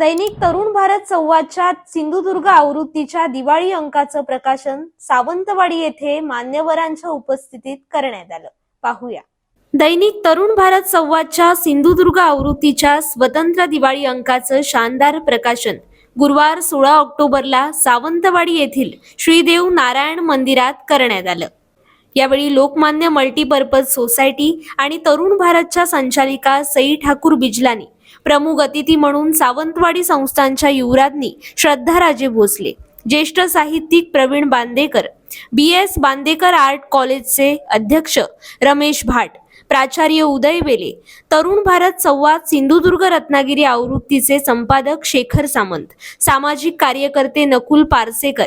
दैनिक तरुण भारत संवादच्या सिंधुदुर्ग आवृत्तीच्या दिवाळी अंकाचं प्रकाशन सावंतवाडी येथे मान्यवरांच्या उपस्थितीत करण्यात आलं. पाहूया. दैनिक तरुण भारत संवादच्या सिंधुदुर्ग आवृत्तीच्या स्वतंत्र दिवाळी अंकाचं शानदार प्रकाशन गुरुवार सोळा ऑक्टोबरला सावंतवाडी येथील श्रीदेव नारायण मंदिरात करण्यात आलं. यावेळी लोकमान्य मल्टीपर्पज सोसायटी आणि तरुण भारतच्या संचालिका सई ठाकूर बिजलानी प्रमुख अतिथी म्हणून सावंतवाडी संस्थांच्या युवराज्ञी श्रद्धाराजे भोसले ज्येष्ठ साहित्यिक Pravin Bandekar B S Bandekar art कॉलेजचे अध्यक्ष रमेश भाट प्राचार्य उदय बेले तरुण भारत संवाद सिंधुदुर्ग रत्नागिरी आवृत्तीचे संपादक शेखर सामंत सामाजिक कार्यकर्ते नकुल पारसेकर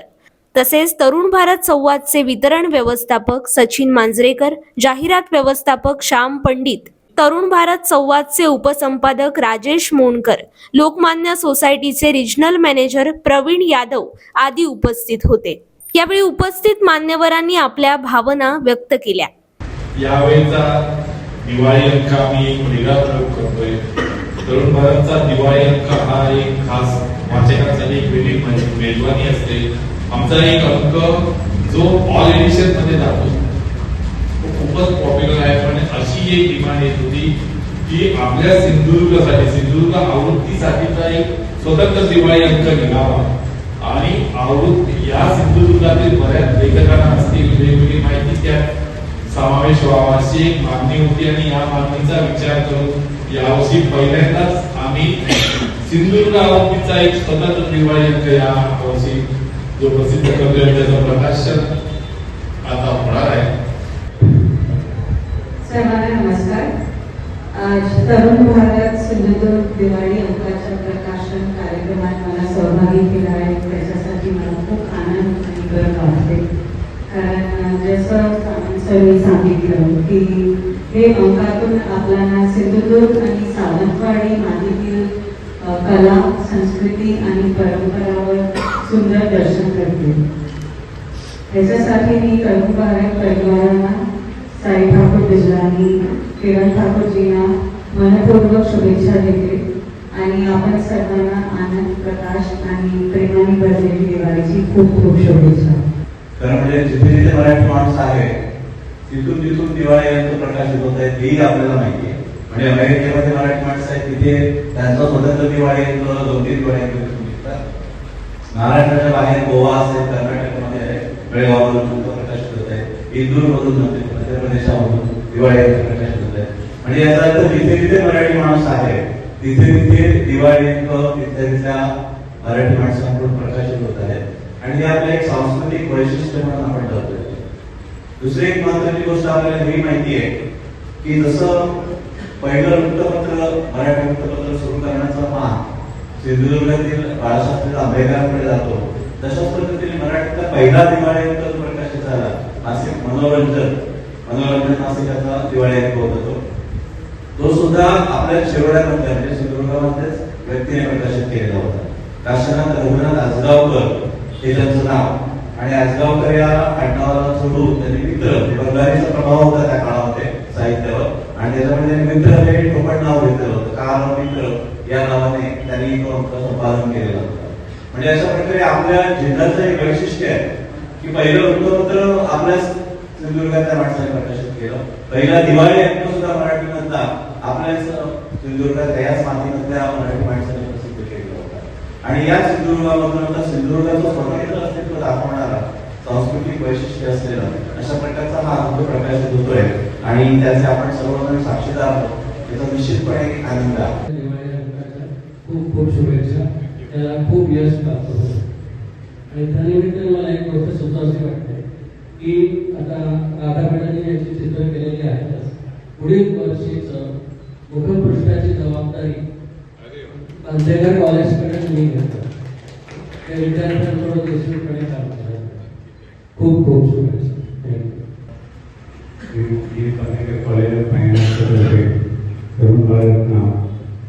तसेच तरुण भारत संवादचे वितरण व्यवस्थापक सचिन मांजरेकर जाहिरात व्यवस्थापक श्याम पंडित तरुण भारत संवादचे उपसंपादक राजेश मोणकर लोकमान्य सोसायटीचे रिजनल मॅनेजर प्रवीण यादव आदी उपस्थित होते. यावेळी उपस्थित मान्यवरांनी आपल्या भावना व्यक्त केल्या. यावेळीचा दिवाळी अंक आम्ही वेगळा प्रयोग करतोय. तरुण भारतचा दिवाळी अंक हा एक खास वाचकांसाठी एक वेगळी मेजवानी असते. आमचा एक अंक जो ऑल एडिशनमध्ये जातो. तो खूपच पॉप्युलर आहे पण अशी एक डिमांड येत होती की आपल्या सिंधुदुर्गसाठी सिंधुदुर्ग आवृत्तीसाठीचा एक स्वतंत्र दिवाळी अंक निघावा आणि आवृत्ती या सिंधुदुर्गातील बऱ्याच लेखकांना असतील वेगवेगळी माहिती त्यात समावेश व्हावा अशी एक मागणी होती आणि या मागणीचा विचार करून यावर्षी पहिल्यांदाच आम्ही सिंधुदुर्ग आवृत्तीचा एक स्वतंत्र दिवाळी अंक या वर्षी जो प्रसिद्ध करतोय त्याचं प्रकाशन आता होणार आहे. सर्वांना नमस्कार. आज तरुण भारत सिंधुदुर्ग दिवाळी अंकाच्या प्रकाशन कार्यक्रमात मला सहभागी केला आहे. त्याच्यासाठी मला खूप आनंद आणि गर्व वाटते कारण जसं सरांनी सांगितलं की हे अंकातून आपल्याला सिंधुदुर्ग आणि सावंतवाडी मातीतील कला संस्कृती आणि परंपरावर त्याच्यासाठी मी तरुण परिवारांना साई ठाकूर बिजलानी किरण ठाकूरजींना मनपूर्वक शुभेच्छा देते. आणि आपण सर्वांना आनंद प्रकाश आणि प्रेमाने भरलेली दिवाळीची खूप खूप शुभेच्छा. खरं म्हणजे जिथे जिथे मराठी माणूस आहे तिथून तिथून दिवाळी यांचं प्रकाशित होत आहे तेही आपल्याला माहिती आहे. म्हणजे अमेरिकेमध्ये मराठी माणसं आहेत तिथे त्यांचं स्वतंत्र दिवाळी यंत्र दोन तीन दिवाळी महाराष्ट्राच्या बाहेर गोवा असेल कर्नाटक बेळगावमधून यांचं प्रकाशित होत आहे इंदूरमधून मध्य प्रदेशामधून दिवाळी यांचं प्रकाशित होत आहे आणि याचा अर्थ जिथे जिथे मराठी माणूस आहे तिथे तिथे दिवाळी अंक तिथल्या तिथल्या मराठी माणसांकडून प्रकाशित होत आहे आणि हे आपलं एक सांस्कृतिक वैशिष्ट्य म्हणून आपण ठरतोय दुसरी एक महत्वाची गोष्ट आपल्याला ही माहिती आहे की जसं पहिलं वृत्तपत्र मराठी वृत्तपत्र सुरू करण्याचा मान सिंधुदुर्गातील बाळाशास्त्री आंबेडकरांकडे जातो तशाच पद्धतीने मराठीचा पहिला दिवाळी अंक प्रकाशित झाला नाशिक मनोरंजन. मनोरंजन नाशिकाचा दिवाळी अंक होता तो तो सुद्धा आपल्या शिरोड्यामध्ये म्हणजे सिंधुदुर्गामध्येच व्यक्तीने प्रकाशित केलेला होता. काशीनाथ रघुनाथ आजगावकर हे त्यांचं नाव. आणि आजगावकर या आडनावाला सोडून त्यांनी मित्र बंगालीचा प्रभाव होता त्या काळामध्ये साहित्यावर. आणि त्याच्यामध्ये मित्र हे टोपण नाव घेतलं होतं. कार मित्र या नावाने त्यांनी संपादन केलेलं होतं. म्हणजे अशा प्रकारे आपल्या जिल्ह्याचं एक वैशिष्ट्य आहे की पहिलं वृत्तपत्र आपल्या सिंधुदुर्गातल्या माणसाने प्रकाशित केलं. पहिला दिवाळी अंक सुद्धा मराठी मधला आपल्या सिंधुदुर्गात याच मातीमधल्या मराठी माणसाने प्रसिद्ध केलेला होतं. आणि या सिंधुदुर्गामधून आता सिंधुदुर्गाचं स्वतंत्र अस्तित्व दाखवणारा सांस्कृतिक वैशिष्ट्य असलेला अशा प्रकारचा हा अंक प्रकाशित होतोय. आणि त्याचे आपण सर्वजण साक्षीदार आहोत. याचा निश्चितपणे आनंद आहे. खूप खूप शुभेच्छा. त्याला खूप यश प्राप्त होतं. आणि त्यानिमित्त मला एक गोष्ट सुचवावी वाटते की आता राधा मॅडमने याची चित्र केलेली आहेतच पुढील वर्षीचं मुखपृष्ठाची जबाबदारी बांदेकर कॉलेजकडे मी घेतो त्या विद्यार्थ्यांबरोबर निश्चितपणे काम करायचं खूप खूप शुभेच्छा थँक्यू ही पत्रिका कॉलेज ऑफ फायनान्सच्या तर्फे तरुण भारत नाव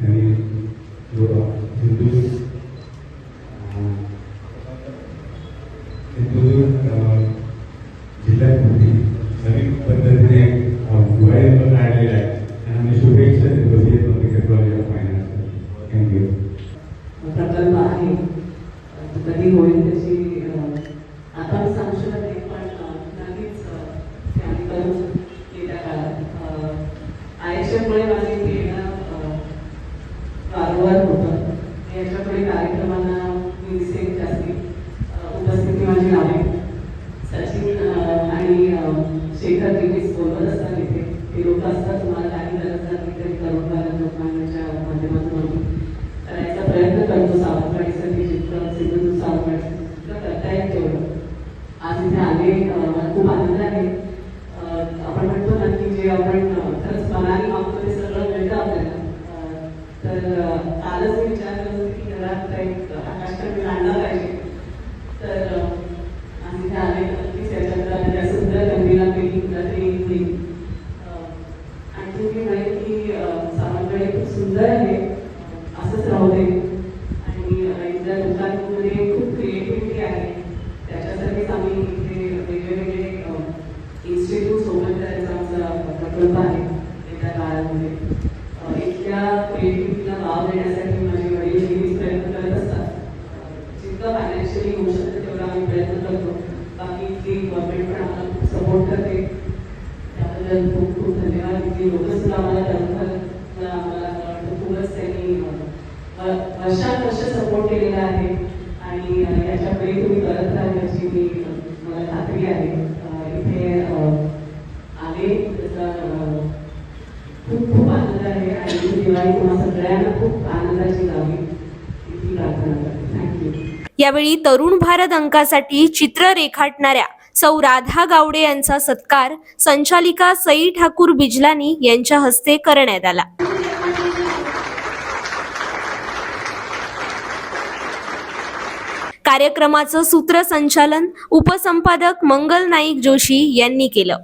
यांनी जो हिंदू अं, सिंधुदुर्ग जिल्ह्यामध्ये नवीन पद्धतीने दिवाळी पण आहे त्यांना मी शुभेच्छा देतो. ही पत्रिका कॉलेज फायनान्स थँक्यू कधी होईल त्याची आता सांगू शकत नाही पण नक्कीच ते आम्ही करू येत्या काळात आयुष्यामुळे माझे प्रेरणा वारंवार होतं. याच्यापुढे कार्यक्रमांना मी दिसेल जास्ती अं, उपस्थिती माझी लावेल सचिन आणि शेखर नेहमीच बोलत असतात इथे. ते लोक असतात तुम्हाला काही गरज लागली तरी करून भारत लोकमान्याच्या माध्यमातून करायचा प्रयत्न करतो. सावंतवाडीसाठी जितकं सिंधुदुर्ग सावंतवाडी जितकं करता येईल तेवढं. आज इथे आले मला खूप आनंद आहे. आपण म्हणतो ना की जे आपण खरंच मनाने मागतो ते सगळं मिळतं आपल्याला. तर अं, कालच विचार करतो की घरात काही आकाशकडे आणला पाहिजे तर अं, आज इथे आले तर नक्कीच याच्यातला या सुंदर कंदीलापैकी कुठलातरी एक होईल अं, आणखी मी म्हणेन की अं, सावंतवाडी खूप सुंदर आहे असंच राहू दे. आणि इथल्या दुकानमध्ये खूप क्रिएटिव्हिटी आहे. त्याच्यासाठीच आम्ही इथे वेगवेगळे इन्स्टिट्यूट सोबत करायचा आमचा प्रकल्प आहे येत्या काळामध्ये. इथल्या क्रिएटिव्हिटीला वाव देण्यासाठी माझे वडील नेहमीच प्रयत्न करत असतात. जितकं फायनान्शियली होऊ शकतं तेवढा आम्ही प्रयत्न करतो. बाकी इथली गव्हर्नमेंट पण आम्हाला खूप सपोर्ट करते. त्याबद्दल खूप खूप धन्यवाद इथली लोक सुद्धा आम्हाला तरुण आम्हाला वाटतं खूपच त्यांनी अं, व- वर्षानुवर्ष सपोर्ट केलेला आहे आणि तरी तुम्ही करत राहाल याची मी मला खात्री आहे. इथे आले त्याचा खूप खूप आनंद आहे. आणि दिवाळी तुम्हाला सगळ्यांना खूप आनंदाची लावी इतकी प्रार्थना करते. थँक्यू यावेळी तरुण भारत अंकासाठी चित्र रेखाटणाऱ्या सौ राधा गावडे यांचा सत्कार संचालिका सई ठाकूर बिजलानी यांच्या हस्ते करण्यात आला. कार्यक्रमाचं सूत्रसंचालन उपसंपादक मंगल नाईक जोशी यांनी केलं.